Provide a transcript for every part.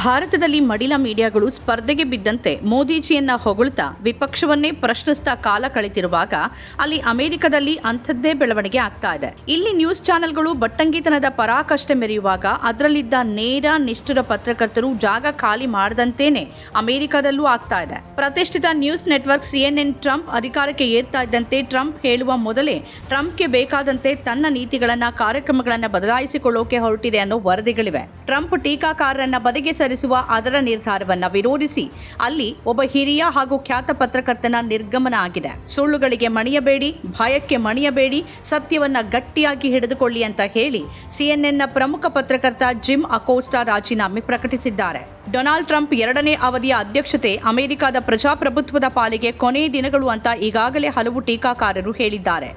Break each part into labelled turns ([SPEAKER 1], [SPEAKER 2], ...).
[SPEAKER 1] ಭಾರತದಲ್ಲಿ ಮಡಿಲ ಮೀಡಿಯಾಗಳು ಸ್ಪರ್ಧೆಗೆ ಬಿದ್ದಂತೆ ಮೋದಿಜಿಯನ್ನ ಹೊಗಳ್ತಾ ವಿಪಕ್ಷವನ್ನೇ ಪ್ರಶ್ನಿಸ್ತಾ ಕಾಲ ಕಳೆತಿರುವಾಗ ಅಲ್ಲಿ ಅಮೆರಿಕದಲ್ಲಿ ಅಂಥದ್ದೇ ಬೆಳವಣಿಗೆ ಆಗ್ತಾ ಇದೆ. ಇಲ್ಲಿ ನ್ಯೂಸ್ ಚಾನೆಲ್ಗಳು ಬಟ್ಟಂಗಿತನದ ಪರಾಕಷ್ಟೆ ಮೆರೆಯುವಾಗ ಅದರಲ್ಲಿದ್ದ ನೇರ ನಿಷ್ಠುರ ಪತ್ರಕರ್ತರು ಜಾಗ ಖಾಲಿ ಮಾಡದಂತೇನೆ ಅಮೆರಿಕದಲ್ಲೂ ಆಗ್ತಾ ಇದೆ. ಪ್ರತಿಷ್ಠಿತ ನ್ಯೂಸ್ ನೆಟ್ವರ್ಕ್ ಸಿಎನ್ಎನ್ ಟ್ರಂಪ್ ಅಧಿಕಾರಕ್ಕೆ ಏರ್ತಾ ಇದ್ದಂತೆ ಟ್ರಂಪ್ ಹೇಳುವ ಮೊದಲೇ ಟ್ರಂಪ್ಗೆ ಬೇಕಾದಂತೆ ತನ್ನ ನೀತಿಗಳನ್ನ, ಕಾರ್ಯಕ್ರಮಗಳನ್ನ ಬದಲಾಯಿಸಿಕೊಳ್ಳೋಕೆ ಹೊರಟಿದೆ ಅನ್ನೋ ವರದಿಗಳಿವೆ. ಟ್ರಂಪ್ ಟೀಕಾಕಾರರನ್ನ ಬದಿಗೆ ಸರಿಸುವ ಅದರ ನಿರ್ಧಾರವನ್ನ ವಿರೋಧಿಸಿ ಅಲ್ಲಿ ಒಬ್ಬ ಹಿರಿಯ ಹಾಗೂ ಖ್ಯಾತ ಪತ್ರಕರ್ತನ ನಿರ್ಗಮನ ಆಗಿದೆ. ಸುಳ್ಳುಗಳಿಗೆ ಮಣಿಯಬೇಡಿ, ಭಯಕ್ಕೆ ಮಣಿಯಬೇಡಿ, ಸತ್ಯವನ್ನ ಗಟ್ಟಿಯಾಗಿ ಹಿಡಿದುಕೊಳ್ಳಿ ಅಂತ ಹೇಳಿ ಸಿಎನ್ಎನ್ನ ಪ್ರಮುಖ ಪತ್ರಕರ್ತ ಜಿಮ್ ಅಕೋಸ್ಟಾ ರಾಜೀನಾಮೆ ಪ್ರಕಟಿಸಿದ್ದಾರೆ. ಡೊನಾಲ್ಡ್ ಟ್ರಂಪ್ ಎರಡನೇ ಅವಧಿಯ ಅಧ್ಯಕ್ಷತೆ ಅಮೆರಿಕದ ಪ್ರಜಾಪ್ರಭುತ್ವದ ಪಾಲಿಗೆ ಕೊನೆ ದಿನಗಳು ಅಂತ ಈಗಾಗಲೇ ಹಲವು ಟೀಕಾಕಾರರು ಹೇಳಿದ್ದಾರೆ.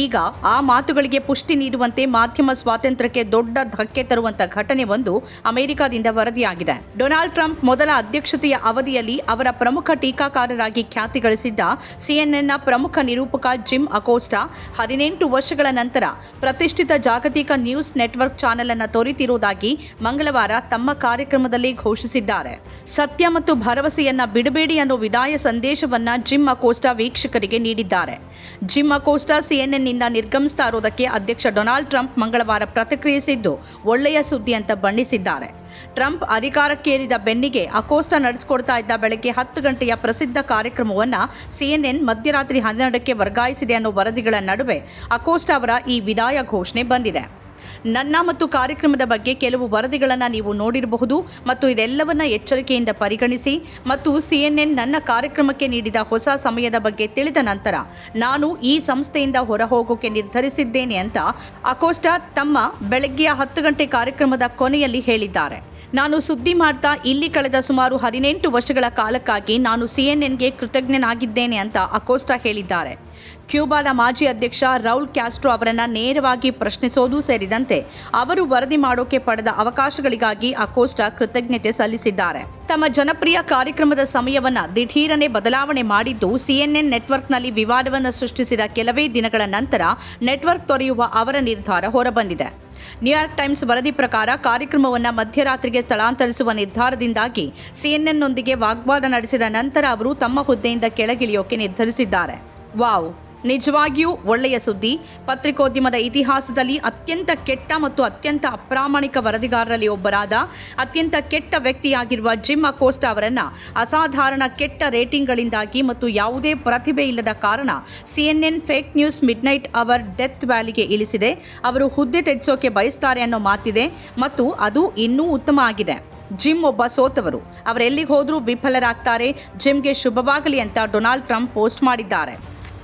[SPEAKER 1] ಈಗ ಆ ಮಾತುಗಳಿಗೆ ಪುಷ್ಟಿ ನೀಡುವಂತೆ ಮಾಧ್ಯಮ ಸ್ವಾತಂತ್ರ್ಯಕ್ಕೆ ದೊಡ್ಡ ಧಕ್ಕೆ ತರುವಂತ ಘಟನೆ ಒಂದು ಅಮೆರಿಕದಿಂದ ವರದಿಯಾಗಿದೆ. ಡೊನಾಲ್ಡ್ ಟ್ರಂಪ್ ಮೊದಲ ಅಧ್ಯಕ್ಷತೆಯ ಅವಧಿಯಲ್ಲಿ ಅವರ ಪ್ರಮುಖ ಟೀಕಾಕಾರರಾಗಿ ಖ್ಯಾತಿ ಗಳಿಸಿದ್ದ ಸಿಎನ್ಎನ್ನ ಪ್ರಮುಖ ನಿರೂಪಕ ಜಿಮ್ ಅಕೋಸ್ಟಾ ಹದಿನೆಂಟು ವರ್ಷಗಳ ನಂತರ ಪ್ರತಿಷ್ಠಿತ ಜಾಗತಿಕ ನ್ಯೂಸ್ ನೆಟ್ವರ್ಕ್ ಚಾನೆಲ್ ಅನ್ನು ತೊರೆತಿರುವುದಾಗಿ ಮಂಗಳವಾರ ತಮ್ಮ ಕಾರ್ಯಕ್ರಮದಲ್ಲಿ ಘೋಷಿಸಿದ್ದಾರೆ. ಸತ್ಯ ಮತ್ತು ಭರವಸೆಯನ್ನ ಬಿಡಬೇಡಿ ಅನ್ನೋ ವಿದಾಯ ಸಂದೇಶವನ್ನ ಜಿಮ್ ಅಕೋಸ್ಟಾ ವೀಕ್ಷಕರಿಗೆ ನೀಡಿದ್ದಾರೆ. ಜಿಮ್ ಅಕೋಸ್ಟಾ ಸಿಎನ್ಎನ್ನಿಂದ ನಿರ್ಗಮಿಸ್ತಾ ಇರೋದಕ್ಕೆ ಅಧ್ಯಕ್ಷ ಡೊನಾಲ್ಡ್ ಟ್ರಂಪ್ ಮಂಗಳವಾರ ಪ್ರತಿಕ್ರಿಯಿಸಿದ್ದು, ಒಳ್ಳೆಯ ಸುದ್ದಿ ಅಂತ ಬಣ್ಣಿಸಿದ್ದಾರೆ. ಟ್ರಂಪ್ ಅಧಿಕಾರಕ್ಕೇರಿದ ಬೆನ್ನಿಗೆ ಅಕೋಸ್ಟಾ ನಡೆಸಿಕೊಡ್ತಾ ಇದ್ದ ಬೆಳಗ್ಗೆ ಹತ್ತು ಗಂಟೆಯ ಪ್ರಸಿದ್ಧ ಕಾರ್ಯಕ್ರಮವನ್ನ ಸಿಎನ್ಎನ್ ಮಧ್ಯರಾತ್ರಿ ಹನ್ನೆರಡಕ್ಕೆ ವರ್ಗಾಯಿಸಿದೆ ಅನ್ನೋ ವರದಿಗಳ ನಡುವೆ ಅಕೋಸ್ಟಾ ಅವರ ಈ ವಿದಾಯ ಘೋಷಣೆ ಬಂದಿದೆ. ನನ್ನ ಮತ್ತು ಕಾರ್ಯಕ್ರಮದ ಬಗ್ಗೆ ಕೆಲವು ವರದಿಗಳನ್ನು ನೀವು ನೋಡಿರಬಹುದು ಮತ್ತು ಇದೆಲ್ಲವನ್ನ ಎಚ್ಚರಿಕೆಯಿಂದ ಪರಿಗಣಿಸಿ ಮತ್ತು ಸಿಎನ್ಎನ್ ನನ್ನ ಕಾರ್ಯಕ್ರಮಕ್ಕೆ ನೀಡಿದ ಹೊಸ ಸಮಯದ ಬಗ್ಗೆ ತಿಳಿದ ನಂತರ ನಾನು ಈ ಸಂಸ್ಥೆಯಿಂದ ಹೊರಹೋಗೋಕೆ ನಿರ್ಧರಿಸಿದ್ದೇನೆ ಅಂತ ಅಕೋಸ್ಟಾ ತಮ್ಮ ಬೆಳಗ್ಗೆಯ ಹತ್ತು ಗಂಟೆ ಕಾರ್ಯಕ್ರಮದ ಕೊನೆಯಲ್ಲಿ ಹೇಳಿದ್ದಾರೆ. ನಾನು ಸುದ್ದಿ ಮಾಡ್ತಾ ಇಲ್ಲಿ ಕಳೆದ ಸುಮಾರು ಹದಿನೆಂಟು ವರ್ಷಗಳ ಕಾಲಕ್ಕಾಗಿ ನಾನು ಸಿಎನ್ಎನ್ಗೆ ಕೃತಜ್ಞನಾಗಿದ್ದೇನೆ ಅಂತ ಅಕೋಸ್ಟಾ ಹೇಳಿದ್ದಾರೆ. ಕ್ಯೂಬಾದ ಮಾಜಿ ಅಧ್ಯಕ್ಷ ರೌಲ್ ಕ್ಯಾಸ್ಟ್ರೋ ಅವರನ್ನ ನೇರವಾಗಿ ಪ್ರಶ್ನಿಸೋದು ಸೇರಿದಂತೆ ಅವರು ವರದಿ ಮಾಡೋಕೆ ಪಡೆದ ಅವಕಾಶಗಳಿಗಾಗಿ ಅಕೋಸ್ಟಾ ಕೃತಜ್ಞತೆ ಸಲ್ಲಿಸಿದ್ದಾರೆ. ತಮ್ಮ ಜನಪ್ರಿಯ ಕಾರ್ಯಕ್ರಮದ ಸಮಯವನ್ನ ದಿಢೀರನೆ ಬದಲಾವಣೆ ಮಾಡಿದ್ದು ಸಿಎನ್ಎನ್ ನೆಟ್ವರ್ಕ್ನಲ್ಲಿ ವಿವಾದವನ್ನು ಸೃಷ್ಟಿಸಿದ ಕೆಲವೇ ದಿನಗಳ ನಂತರ ನೆಟ್ವರ್ಕ್ ತೊರೆಯುವ ಅವರ ನಿರ್ಧಾರ ಹೊರಬಂದಿದೆ. ನ್ಯೂಯಾರ್ಕ್ ಟೈಮ್ಸ್ ವರದಿ ಪ್ರಕಾರ ಕಾರ್ಯಕ್ರಮವನ್ನು ಮಧ್ಯರಾತ್ರಿಗೆ ಸ್ಥಳಾಂತರಿಸುವ ನಿರ್ಧಾರದಿಂದಾಗಿ ಸಿಎನ್ಎನ್ನೊಂದಿಗೆ ವಾಗ್ವಾದ ನಡೆಸಿದ ನಂತರ ಅವರು ತಮ್ಮ ಹುದ್ದೆಯಿಂದ ಕೆಳಗಿಳಿಯೋಕೆ ನಿರ್ಧರಿಸಿದ್ದಾರೆ. ವಾವ್! ನಿಜವಾಗಿಯೂ ಒಳ್ಳೆಯ ಸುದ್ದಿ. ಪತ್ರಿಕೋದ್ಯಮದ ಇತಿಹಾಸದಲ್ಲಿ ಅತ್ಯಂತ ಕೆಟ್ಟ ಮತ್ತು ಅತ್ಯಂತ ಅಪ್ರಾಮಾಣಿಕ ವರದಿಗಾರರಲ್ಲಿ ಒಬ್ಬರಾದ, ಅತ್ಯಂತ ಕೆಟ್ಟ ವ್ಯಕ್ತಿಯಾಗಿರುವ ಜಿಮ್ ಅಕೋಸ್ಟಾ ಅವರನ್ನ ಅಸಾಧಾರಣ ಕೆಟ್ಟ ರೇಟಿಂಗ್ಗಳಿಂದಾಗಿ ಮತ್ತು ಯಾವುದೇ ಪ್ರತಿಭೆ ಇಲ್ಲದ ಕಾರಣ CNN fake news midnight hour death ವ್ಯಾಲಿಗೆ ಇಳಿಸಿದೆ. ಅವರು ಹುದ್ದೆ ತೆಗೆಸೋಕೆ ಬಯಸ್ತಾರೆ ಅನ್ನೋ ಮಾತಿದೆ ಮತ್ತು ಅದು ಇನ್ನೂ ಉತ್ತಮ ಆಗಿದೆ. ಜಿಮ್ ಒಬ್ಬ ಸೋತವರು. ಅವರೆಲ್ಲಿಗೆ ಹೋದರೂ ವಿಫಲರಾಗ್ತಾರೆ. ಜಿಮ್ಗೆ ಶುಭವಾಗಲಿ ಅಂತ ಡೊನಾಲ್ಡ್ ಟ್ರಂಪ್ ಪೋಸ್ಟ್ ಮಾಡಿದ್ದಾರೆ.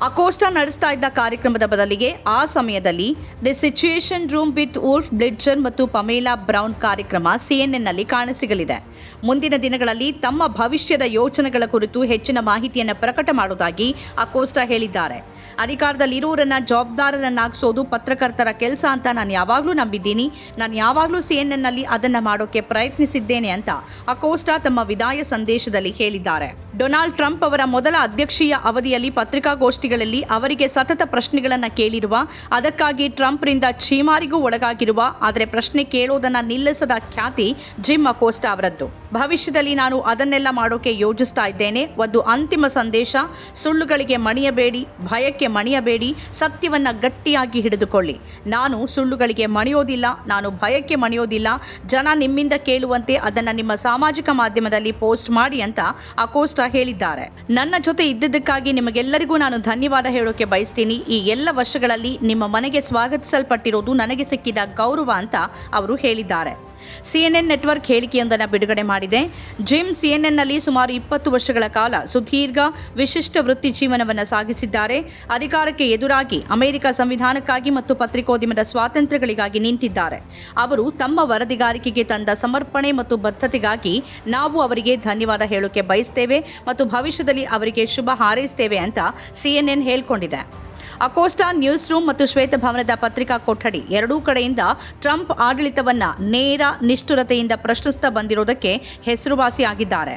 [SPEAKER 1] ಅಕೋಸ್ಟಾ ನಡೆಸ್ತಾ ಇದ್ದ ಕಾರ್ಯಕ್ರಮದ ಬದಲಿಗೆ ಆ ಸಮಯದಲ್ಲಿ the situation room with Wolf Blitzer ಮತ್ತು ಪಮೇಲಾ ಬ್ರೌನ್ ಕಾರ್ಯಕ್ರಮ ಸಿಎನ್ಎನ್ನಲ್ಲಿ ಕಾಣಸಿಗಲಿದೆ. ಮುಂದಿನ ದಿನಗಳಲ್ಲಿ ತಮ್ಮ ಭವಿಷ್ಯದ ಯೋಚನೆಗಳ ಕುರಿತು ಹೆಚ್ಚಿನ ಮಾಹಿತಿಯನ್ನು ಪ್ರಕಟ ಮಾಡುವುದಾಗಿ ಅಕೋಸ್ಟಾ ಹೇಳಿದ್ದಾರೆ. ಅಧಿಕಾರದಲ್ಲಿರುವವರನ್ನ ಜವಾಬ್ದಾರರನ್ನಾಗಿಸೋದು ಪತ್ರಕರ್ತರ ಕೆಲಸ ಅಂತ ನಾನು ಯಾವಾಗಲೂ ನಂಬಿದ್ದೀನಿ. ನಾನು ಯಾವಾಗಲೂ ನಲ್ಲಿ ಅದನ್ನ ಮಾಡೋಕೆ ಪ್ರಯತ್ನಿಸಿದ್ದೇನೆ ಅಂತ ಅಕೋಸ್ಟಾ ತಮ್ಮ ವಿದಾಯ ಸಂದೇಶದಲ್ಲಿ ಹೇಳಿದ್ದಾರೆ. ಡೊನಾಲ್ಡ್ ಟ್ರಂಪ್ ಅವರ ಮೊದಲ ಅಧ್ಯಕ್ಷೀಯ ಅವಧಿಯಲ್ಲಿ ಪತ್ರಿಕಾಗೋಷ್ಠಿಗಳಲ್ಲಿ ಅವರಿಗೆ ಸತತ ಪ್ರಶ್ನೆಗಳನ್ನ ಕೇಳಿರುವ, ಅದಕ್ಕಾಗಿ ಟ್ರಂಪ್ರಿಂದ ಛೀಮಾರಿಗೂ ಒಳಗಾಗಿರುವ, ಆದರೆ ಪ್ರಶ್ನೆ ಕೇಳೋದನ್ನ ನಿಲ್ಲಿಸದ ಖ್ಯಾತಿ ಜಿಮ್ ಅಕೋಸ್ಟಾ ಅವರದ್ದು. ಭವಿಷ್ಯದಲ್ಲಿ ನಾನು ಅದನ್ನೆಲ್ಲ ಮಾಡೋಕೆ ಯೋಜಿಸ್ತಾ ಇದ್ದೇನೆ. ಒಂದು ಅಂತಿಮ ಸಂದೇಶ, ಸುಳ್ಳುಗಳಿಗೆ ಮಣಿಯಬೇಡಿ, ಭಯಕ್ಕೆ ಮಣಿಯಬೇಡಿ, ಸತ್ಯವನ್ನ ಗಟ್ಟಿಯಾಗಿ ಹಿಡಿದುಕೊಳ್ಳಿ. ನಾನು ಸುಳ್ಳುಗಳಿಗೆ ಮಣಿಯೋದಿಲ್ಲ, ನಾನು ಭಯಕ್ಕೆ ಮಣಿಯೋದಿಲ್ಲ. ಜನ ನಿಮ್ಮಿಂದ ಕೇಳುವಂತೆ ಅದನ್ನ ನಿಮ್ಮ ಸಾಮಾಜಿಕ ಮಾಧ್ಯಮದಲ್ಲಿ ಪೋಸ್ಟ್ ಮಾಡಿ ಅಂತ ಅಕೋಸ್ಟ ಹೇಳಿದ್ದಾರೆ. ನನ್ನ ಜೊತೆ ಇದ್ದಿದ್ದಕ್ಕಾಗಿ ನಿಮಗೆಲ್ಲರಿಗೂ ನಾನು ಧನ್ಯವಾದ ಹೇಳೋಕೆ ಬಯಸ್ತೀನಿ. ಈ ಎಲ್ಲ ವರ್ಷಗಳಲ್ಲಿ ನಿಮ್ಮ ಮನೆಗೆ ಸ್ವಾಗತಿಸಲ್ಪಟ್ಟಿರೋದು ನನಗೆ ಸಿಕ್ಕಿದ ಗೌರವ ಅಂತ ಅವರು ಹೇಳಿದ್ದಾರೆ. ಸಿಎನ್ಎನ್ ನೆಟ್ವರ್ಕ್ ಹೇಳಿಕೆಯೊಂದನ್ನು ಬಿಡುಗಡೆ ಮಾಡಿದೆ. ಜಿಮ್ ಸಿಎನ್ಎನ್ನಲ್ಲಿ ಸುಮಾರು ಇಪ್ಪತ್ತು ವರ್ಷಗಳ ಕಾಲ ಸುದೀರ್ಘ, ವಿಶಿಷ್ಟ ವೃತ್ತಿ ಜೀವನವನ್ನು ಸಾಗಿಸಿದ್ದಾರೆ. ಅಧಿಕಾರಕ್ಕೆ ಎದುರಾಗಿ ಅಮೆರಿಕ ಸಂವಿಧಾನಕ್ಕಾಗಿ ಮತ್ತು ಪತ್ರಿಕೋದ್ಯಮದ ಸ್ವಾತಂತ್ರ್ಯಗಳಿಗಾಗಿ ನಿಂತಿದ್ದಾರೆ. ಅವರು ತಮ್ಮ ವರದಿಗಾರಿಕೆಗೆ ತಂದ ಸಮರ್ಪಣೆ ಮತ್ತು ಬದ್ಧತೆಗಾಗಿ ನಾವು ಅವರಿಗೆ ಧನ್ಯವಾದ ಹೇಳೋಕೆ ಬಯಸ್ತೇವೆ ಮತ್ತು ಭವಿಷ್ಯದಲ್ಲಿ ಅವರಿಗೆ ಶುಭ ಹಾರೈಸ್ತೇವೆ ಅಂತ ಸಿಎನ್ಎನ್ ಹೇಳ್ಕೊಂಡಿದೆ. ಅಕೋಸ್ಟಾ ನ್ಯೂಸ್ ರೂಮ್ ಮತ್ತು ಶ್ವೇತಭವನದ ಪತ್ರಿಕಾ ಕೊಠಡಿ ಎರಡೂ ಕಡೆಯಿಂದ ಟ್ರಂಪ್ ಆಡಳಿತವನ್ನ ನೇರ ನಿಷ್ಠುರತೆಯಿಂದ ಪ್ರಶ್ನಿಸ್ತಾ ಬಂದಿರುವುದಕ್ಕೆ ಹೆಸರುವಾಸಿಯಾಗಿದ್ದಾರೆ.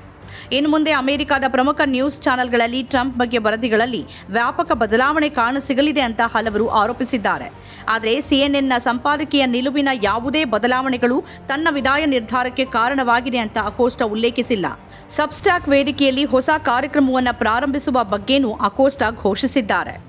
[SPEAKER 1] ಇನ್ನು ಮುಂದೆ ಅಮೆರಿಕದ ಪ್ರಮುಖ ನ್ಯೂಸ್ ಚಾನೆಲ್ಗಳಲ್ಲಿ ಟ್ರಂಪ್ ಬಗ್ಗೆ ವರದಿಗಳಲ್ಲಿ ವ್ಯಾಪಕ ಬದಲಾವಣೆ ಕಾಣಸಿಗಲಿದೆ ಅಂತ ಹಲವರು ಆರೋಪಿಸಿದ್ದಾರೆ. ಆದರೆ ಸಿಎನ್ಎನ್ನ ಸಂಪಾದಕೀಯ ನಿಲುವಿನ ಯಾವುದೇ ಬದಲಾವಣೆಗಳು ತನ್ನ ವಿದಾಯ ನಿರ್ಧಾರಕ್ಕೆ ಕಾರಣವಾಗಿದೆ ಅಂತ ಅಕೋಸ್ಟ ಉಲ್ಲೇಖಿಸಿಲ್ಲ. ಸಬ್ಸ್ಟಾಕ್ ವೇದಿಕೆಯಲ್ಲಿ ಹೊಸ ಕಾರ್ಯಕ್ರಮವನ್ನು ಪ್ರಾರಂಭಿಸುವ ಬಗ್ಗೆನೂ ಅಕೋಸ್ಟಾ ಘೋಷಿಸಿದ್ದಾರೆ.